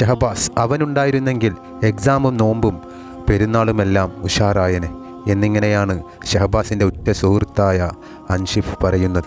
ഷഹബാസ് അവനുണ്ടായിരുന്നെങ്കിൽ എക്സാമും നോമ്പും പെരുന്നാളുമെല്ലാം ഉഷാറായനെ. എന്നിങ്ങനെയാണ് ഷഹബാസിന്റെ ഉറ്റ സുഹൃത്തായ അൻഷിഫ് പറയുന്നത്.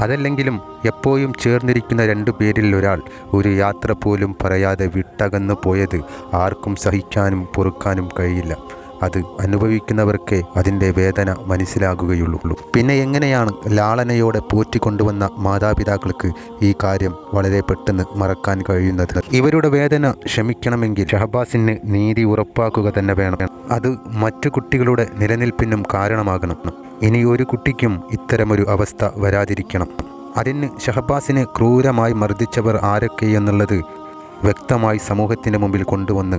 അതല്ലെങ്കിലും എപ്പോഴും ചേർന്നിരിക്കുന്ന രണ്ടു പേരിൽ ഒരാൾ ഒരു യാത്ര പോലും പറയാതെ വിട്ടകന്നു പോയത് ആർക്കും സഹിക്കാനും പൊറുക്കാനും കഴിയില്ല. അത് അനുഭവിക്കുന്നവർക്കേ അതിന്റെ വേദന മനസ്സിലാകുകയുള്ളൂ. പിന്നെ എങ്ങനെയാണ് ലാളനയോടെ പോറ്റിക്കൊണ്ടുവന്ന മാതാപിതാക്കൾക്ക് ഈ കാര്യം വളരെ പെട്ടെന്ന് മറക്കാൻ കഴിയുന്നത്? ഇവരുടെ വേദന ക്ഷമിക്കണമെങ്കിൽ ഷഹബാസിന് നീതി ഉറപ്പാക്കുക തന്നെ വേണം. അത് മറ്റു കുട്ടികളുടെ നിലനിൽപ്പിനും കാരണമാകണം. ഇനി ഒരു കുട്ടിക്കും ഇത്തരമൊരു അവസ്ഥ വരാതിരിക്കണം. അതിന് ഷഹബാസിനെ ക്രൂരമായി മർദ്ദിച്ചവർ ആരൊക്കെയെന്നുള്ളത് വ്യക്തമായി സമൂഹത്തിന്റെ മുമ്പിൽ കൊണ്ടുവന്ന്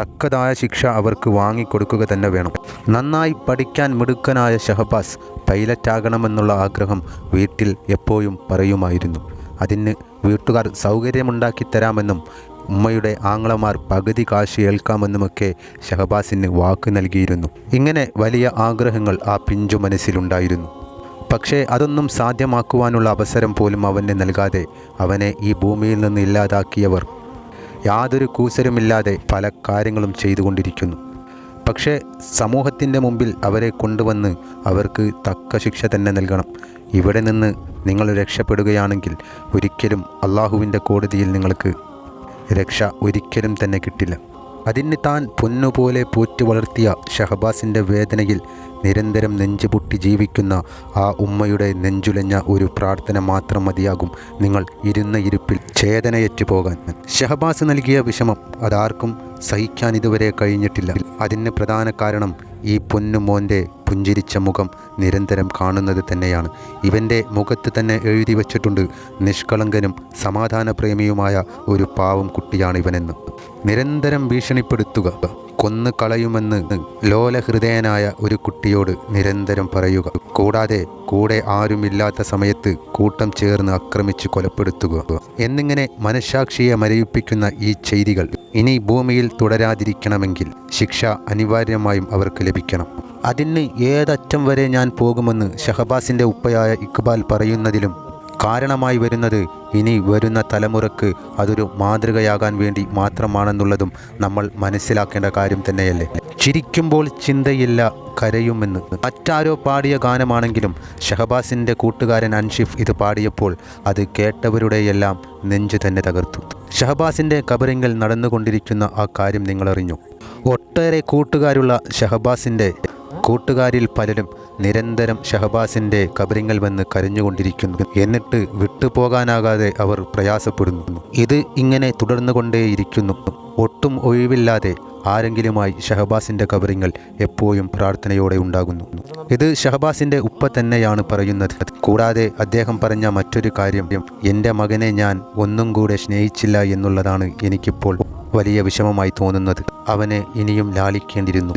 തക്കതായ ശിക്ഷ അവർക്ക് വാങ്ങിക്കൊടുക്കുക തന്നെ വേണം. നന്നായി പഠിക്കാൻ മിടുക്കനായ ഷഹബാസ് പൈലറ്റാകണമെന്നുള്ള ആഗ്രഹം വീട്ടിൽ എപ്പോഴും പറയുമായിരുന്നു. അതിന് വീട്ടുകാർ സൗകര്യമുണ്ടാക്കി തരാമെന്നും ഉമ്മയുടെ ആങ്ങളമാർ പകുതി കാശ് ഏൽക്കാമെന്നുമൊക്കെ ഷഹബാസിന് വാക്ക് നൽകിയിരുന്നു. ഇങ്ങനെ വലിയ ആഗ്രഹങ്ങൾ ആ പിഞ്ചു മനസ്സിലുണ്ടായിരുന്നു. പക്ഷേ അതൊന്നും സാധ്യമാക്കുവാനുള്ള അവസരം പോലും അവന് നൽകാതെ അവനെ ഈ ഭൂമിയിൽ നിന്ന് ഇല്ലാതാക്കിയവർ യാതൊരു കൂസരുമില്ലാതെ പല കാര്യങ്ങളും ചെയ്തുകൊണ്ടിരിക്കുന്നു. പക്ഷേ സമൂഹത്തിന്റെ മുമ്പിൽ അവരെ കൊണ്ടുവന്ന് അവർക്ക് തക്ക ശിക്ഷ തന്നെ നൽകണം. ഇവിടെ നിന്ന് നിങ്ങൾ രക്ഷപ്പെടുകയാണെങ്കിൽ ഒരിക്കലും അള്ളാഹുവിന്റെ കോടതിയിൽ നിങ്ങൾക്ക് രക്ഷ ഒരിക്കലും തന്നെ കിട്ടില്ല. അതിന് താൻ പൊന്നുപോലെ പോറ്റി വളർത്തിയ ഷഹബാസിന്റെ വേദനയിൽ നിരന്തരം നെഞ്ചുപൊട്ടി ജീവിക്കുന്ന ആ ഉമ്മയുടെ നെഞ്ചുലഞ്ഞ ഒരു പ്രാർത്ഥന മാത്രം മതിയാകും നിങ്ങൾ ഇരുന്ന ഇരിപ്പിൽ ചേതനയറ്റു പോകാൻ. ഷഹബാസ് നൽകിയ വിഷമം അതാർക്കും സഹിക്കാൻ ഇതുവരെ കഴിഞ്ഞിട്ടില്ല. അതിന് പ്രധാന കാരണം ഈ പൊന്നു മോന്റെ പുഞ്ചിരിച്ച മുഖം നിരന്തരം കാണുന്നത് തന്നെയാണ്. ഇവന്റെ മുഖത്ത് തന്നെ എഴുതി വച്ചിട്ടുണ്ട് നിഷ്കളങ്കനും സമാധാനപ്രേമിയുമായ ഒരു പാവം കുട്ടിയാണ് ഇവനെന്ന് നിരന്തരം ഭീഷണിപ്പെടുത്തുക കൊന്നു കളയുമെന്ന് ലോലഹൃദയനായ ഒരു കുട്ടിയോട് നിരന്തരം പറയുക. കൂടാതെ കൂടെ ആരുമില്ലാത്ത സമയത്ത് കൂട്ടം ചേർന്ന് ആക്രമിച്ച് കൊലപ്പെടുത്തുക. എന്നിങ്ങനെ മനഃസാക്ഷിയെ മരവിപ്പിക്കുന്ന ഈ ചെയ്തികൾ ഇനി ഭൂമിയിൽ തുടരാതിരിക്കണമെങ്കിൽ ശിക്ഷ അനിവാര്യമായും അവർക്ക് ലഭിക്കണം. അതിന് ഏതറ്റം വരെ ഞാൻ പോകുമെന്ന് ഷഹബാസിന്റെ ഉപ്പയായ ഇക്ബാൽ പറയുന്നതിലും കാരണമായി വരുന്നത് ഇനി വരുന്ന തലമുറയ്ക്ക് അതൊരു മാതൃകയാകാൻ വേണ്ടി മാത്രമാണെന്നുള്ളതും നമ്മൾ മനസ്സിലാക്കേണ്ട കാര്യം തന്നെയല്ലേ? ചിരിക്കുമ്പോൾ ചിന്തയില്ല കരയുമെന്ന്. മറ്റാരോ പാടിയ ഗാനമാണെങ്കിലും ഷഹബാസിന്റെ കൂട്ടുകാരൻ അൻഷിഫ് ഇത് പാടിയപ്പോൾ അത് കേട്ടവരുടെയെല്ലാം നെഞ്ചു തന്നെ തകർത്തു. ഷഹബാസിന്റെ കബറിങ്ങൽ നടന്നുകൊണ്ടിരിക്കുന്ന ആ കാര്യം നിങ്ങളറിഞ്ഞു. ഒട്ടേറെ കൂട്ടുകാരുള്ള ഷഹബാസിന്റെ കൂട്ടുകാരിൽ പലരും നിരന്തരം ഷഹബാസിന്റെ കബരിങ്ങൽ വന്ന് കരഞ്ഞുകൊണ്ടിരിക്കുന്നു. എന്നിട്ട് വിട്ടുപോകാനാകാതെ അവർ പ്രയാസപ്പെടുന്നു. ഇത് ഇങ്ങനെ തുടർന്നു തുടർന്നുകൊണ്ടേയിരിക്കുന്നു. ഒട്ടും ഒഴിവില്ലാതെ ആരെങ്കിലുമായി ഷഹബാസിന്റെ കബറിങ്ങൾ എപ്പോഴും പ്രാർത്ഥനയോടെ ഉണ്ടാകുന്നു. ഇത് ഷഹബാസിന്റെ ഉപ്പ തന്നെയാണ് പറയുന്നത്. കൂടാതെ അദ്ദേഹം പറഞ്ഞ മറ്റൊരു കാര്യം എന്റെ മകനെ ഞാൻ ഒന്നും കൂടെ സ്നേഹിച്ചില്ല എന്നുള്ളതാണ് എനിക്കിപ്പോൾ വലിയ വിഷമമായി തോന്നുന്നത്. അവനെ ഇനിയും ലാളിക്കേണ്ടിയിരുന്നു.